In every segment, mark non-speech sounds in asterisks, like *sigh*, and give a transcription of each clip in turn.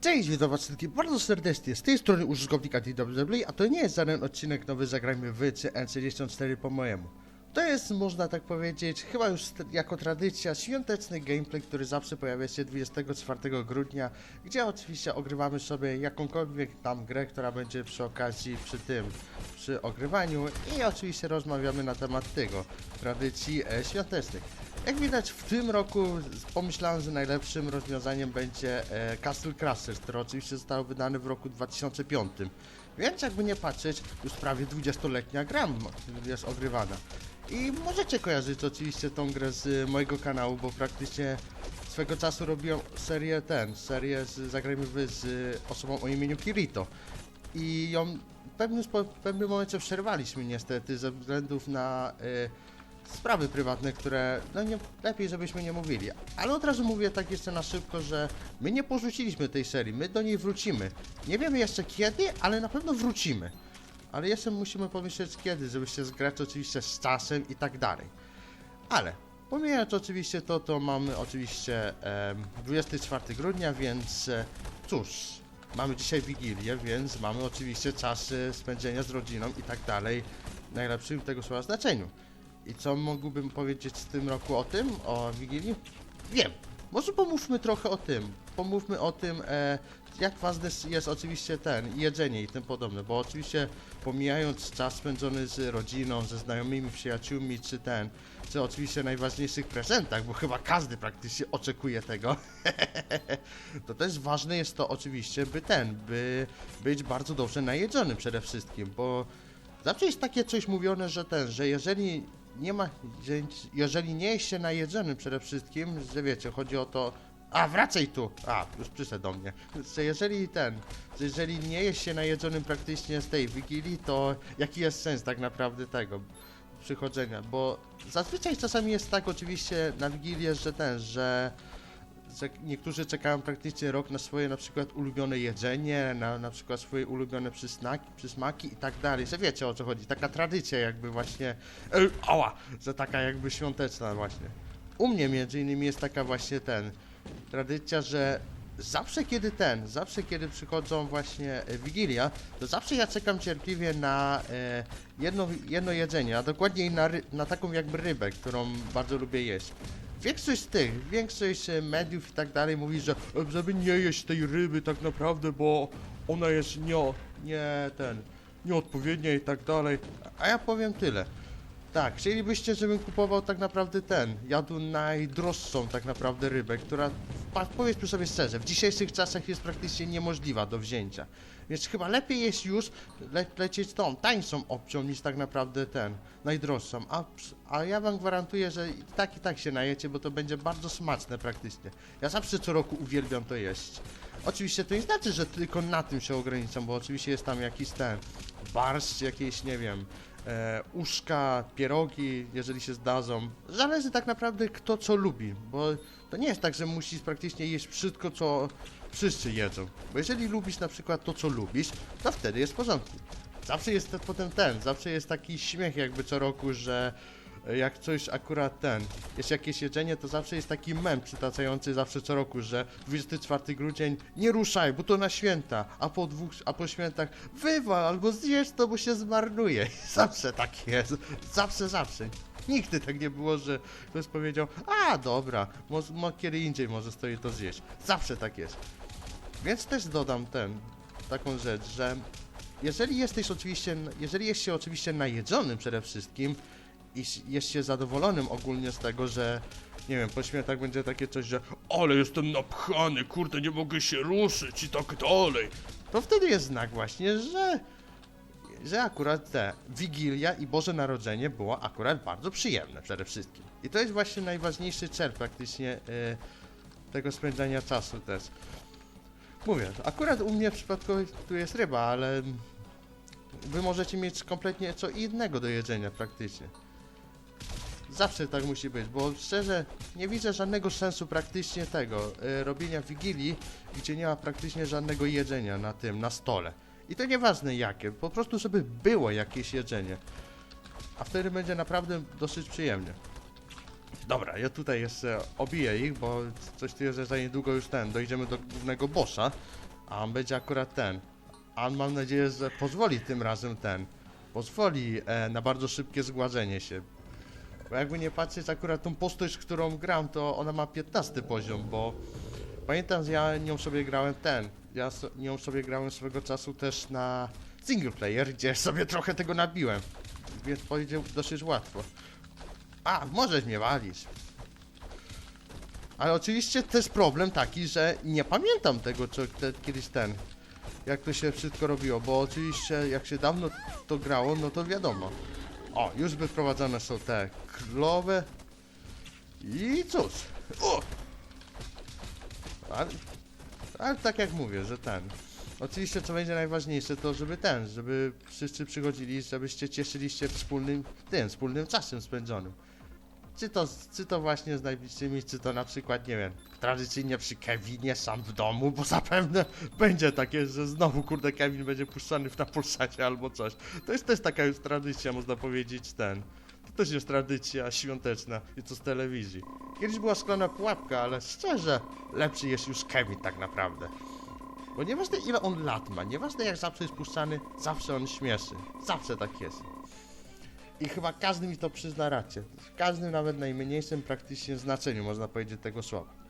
Cześć, witam was wszystkich bardzo serdecznie. Z tej strony użytkownika DWW, a to nie jest żaden odcinek nowy Zagrajmy w czy N64 po mojemu. To jest, można tak powiedzieć, chyba już jako tradycja, świąteczny gameplay, który zawsze pojawia się 24 grudnia, gdzie oczywiście ogrywamy sobie jakąkolwiek tam grę, która będzie przy okazji przy tym, przy ogrywaniu i oczywiście rozmawiamy na temat tego, tradycji e, świątecznych. Jak widać w tym roku pomyślałem, że najlepszym rozwiązaniem będzie e, Castle Crashers, który oczywiście został wydany w roku 2005. Więc jakby nie patrzeć, już prawie 20-letnia gra jest ogrywana. I możecie kojarzyć oczywiście tą grę z mojego kanału, bo praktycznie swego czasu robiłem serię ten, serię z Zagrajmy Wy z osobą o imieniu Kirito. I ją w pewnym, w pewnym momencie przerwaliśmy niestety ze względów na y, sprawy prywatne, które no nie, lepiej żebyśmy nie mówili. Ale od razu mówię tak jeszcze na szybko, że my nie porzuciliśmy tej serii, my do niej wrócimy. Nie wiemy jeszcze kiedy, ale na pewno wrócimy. Ale jeszcze musimy pomyśleć kiedy, żeby się zgrać oczywiście z czasem i tak dalej. Ale pomijając oczywiście to, to mamy oczywiście em, 24 grudnia, więc e, cóż, mamy dzisiaj Wigilię, więc mamy oczywiście czas e, spędzenia z rodziną i tak dalej, najlepszym tego słowa znaczeniu. I co mógłbym powiedzieć w tym roku o tym, o Wigilii? Wiem. Może pomówmy trochę o tym. Pomówmy o tym, e, jak ważne jest- oczywiście ten, jedzenie i tym podobne, bo oczywiście pomijając czas spędzony z rodziną, ze znajomymi, przyjaciółmi, czy ten, czy oczywiście najważniejszych prezentach, bo chyba każdy praktycznie oczekuje tego, *laughs* to też ważne jest to oczywiście, by ten, by być bardzo dobrze najedzonym przede wszystkim, bo zawsze jest takie coś mówione, że ten, że jeżeli nie ma, że jeżeli nie jest się najedzonym przede wszystkim, że wiecie, chodzi o to, a wracaj tu, a już przyszedł do mnie, że jeżeli ten, że jeżeli nie jest się najedzonym praktycznie z tej wigilii, to jaki jest sens tak naprawdę tego przychodzenia, bo zazwyczaj czasami jest tak oczywiście na wigilię, że ten, że niektórzy czekają praktycznie rok na swoje na przykład ulubione jedzenie, na, na przykład swoje ulubione przysnaki, przysmaki i tak dalej, że wiecie o co chodzi, taka tradycja jakby właśnie, ała, że taka jakby świąteczna właśnie. U mnie między innymi jest taka właśnie ten, tradycja, że zawsze kiedy ten, zawsze kiedy przychodzą właśnie e, Wigilia, to zawsze ja czekam cierpliwie na e, jedno, jedno jedzenie, a dokładniej na, na taką jakby rybę, którą bardzo lubię jeść. Większość tych, większość e, mediów i tak dalej mówi, że e, żeby nie jeść tej ryby tak naprawdę, bo ona jest nie, nie ten, nieodpowiednia i tak dalej. A ja powiem tyle. Tak, chcielibyście, żebym kupował tak naprawdę ten, jadł najdroższą tak naprawdę rybę, która, powiedzmy sobie szczerze, w dzisiejszych czasach jest praktycznie niemożliwa do wzięcia. Więc chyba lepiej jest już le lecieć tą tańszą opcją niż tak naprawdę ten, najdroższą. A, a ja wam gwarantuję, że i tak i tak się najecie, bo to będzie bardzo smaczne praktycznie. Ja zawsze co roku uwielbiam to jeść. Oczywiście to nie znaczy, że tylko na tym się ograniczam, bo oczywiście jest tam jakiś ten barszcz, jakieś, nie wiem, e, uszka, pierogi, jeżeli się zdarzą. Zależy tak naprawdę kto co lubi, bo to nie jest tak, że musisz praktycznie jeść wszystko, co wszyscy jedzą. Bo jeżeli lubisz na przykład to, co lubisz, to wtedy jest w porządku. Zawsze jest te- potem ten, zawsze jest taki śmiech jakby co roku, że jak coś akurat ten, jest jakieś jedzenie, to zawsze jest taki mem przytaczający zawsze co roku, że 24 grudzień nie ruszaj, bo to na święta, a po dwóch, a po świętach wywal albo zjesz to, bo się zmarnuje. *laughs* Zawsze tak jest, zawsze, zawsze. Nigdy tak nie było, że ktoś powiedział, a dobra, może, mo, kiedy indziej może stoi to zjeść. Zawsze tak jest. Więc też dodam ten, taką rzecz, że jeżeli jesteś oczywiście, jeżeli jest się oczywiście najedzonym przede wszystkim i jest się zadowolonym ogólnie z tego, że nie wiem, po świętach będzie takie coś, że ale jestem napchany, kurde, nie mogę się ruszyć i tak dalej, to wtedy jest znak właśnie, że że akurat te Wigilia i Boże Narodzenie było akurat bardzo przyjemne przede wszystkim. I to jest właśnie najważniejszy cel praktycznie e, tego spędzania czasu też. Mówię, akurat u mnie w przypadku tu jest ryba, ale wy możecie mieć kompletnie co innego do jedzenia praktycznie. Zawsze tak musi być, bo szczerze nie widzę żadnego sensu praktycznie tego y, robienia wigilii, gdzie nie ma praktycznie żadnego jedzenia na tym, na stole. I to nieważne jakie, po prostu żeby było jakieś jedzenie. A wtedy będzie naprawdę dosyć przyjemnie. Dobra, ja tutaj jeszcze obiję ich, bo coś tu jest, że za niedługo już ten, dojdziemy do głównego bossa. A on będzie akurat ten. A on mam nadzieję, że pozwoli tym razem ten. Pozwoli e, na bardzo szybkie zgładzenie się. Bo jakby nie patrzeć akurat tą postać, którą gram, to ona ma 15 poziom, bo pamiętam, że ja nią sobie grałem ten. Ja so, nią sobie grałem swego czasu też na single player, gdzie sobie trochę tego nabiłem. Więc powiedział dosyć łatwo. A, możesz mnie walić. Ale oczywiście też problem taki, że nie pamiętam tego, co te, kiedyś ten, jak to się wszystko robiło, bo oczywiście jak się dawno to grało, no to wiadomo. O, już wyprowadzone są te królowe. I cóż. O! Ale, ale tak jak mówię, że ten. Oczywiście co będzie najważniejsze to, żeby ten, żeby wszyscy przychodzili, żebyście cieszyli się wspólnym, tym, wspólnym czasem spędzonym. Czy to, czy to właśnie z najbliższymi, czy to na przykład, nie wiem, tradycyjnie przy Kevinie sam w domu, bo zapewne będzie takie, że znowu, kurde, Kevin będzie puszczany w na pulsacie albo coś. To jest też taka już tradycja, można powiedzieć, ten. To też jest tradycja świąteczna i to z telewizji. Kiedyś była szklana pułapka, ale szczerze, lepszy jest już Kevin tak naprawdę. Bo nieważne ile on lat ma, nieważne jak zawsze jest puszczany, zawsze on śmieszy. Zawsze tak jest. I chyba każdy mi to przyzna rację. W każdym, nawet najmniejszym praktycznie znaczeniu, można powiedzieć, tego słowa.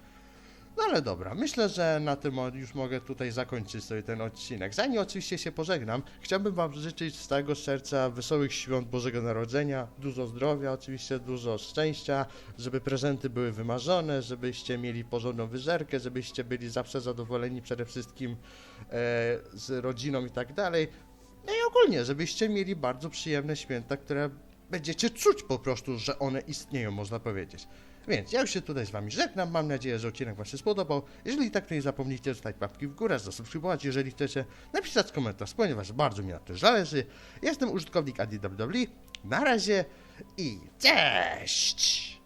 No ale dobra, myślę, że na tym już mogę tutaj zakończyć sobie ten odcinek. Zanim oczywiście się pożegnam, chciałbym Wam życzyć z całego serca wesołych świąt Bożego Narodzenia, dużo zdrowia, oczywiście dużo szczęścia, żeby prezenty były wymarzone, żebyście mieli porządną wyżerkę, żebyście byli zawsze zadowoleni przede wszystkim e, z rodziną i tak dalej. No i ogólnie, żebyście mieli bardzo przyjemne święta, które będziecie czuć po prostu, że one istnieją, można powiedzieć. Więc ja już się tutaj z Wami żegnam. Mam nadzieję, że odcinek Wam się spodobał. Jeżeli tak, to nie zapomnijcie zostawić łapki w górę, zasubskrybować. Jeżeli chcecie, napisać komentarz, ponieważ bardzo mi na tym zależy. Jestem użytkownik ADWW. Na razie i cześć!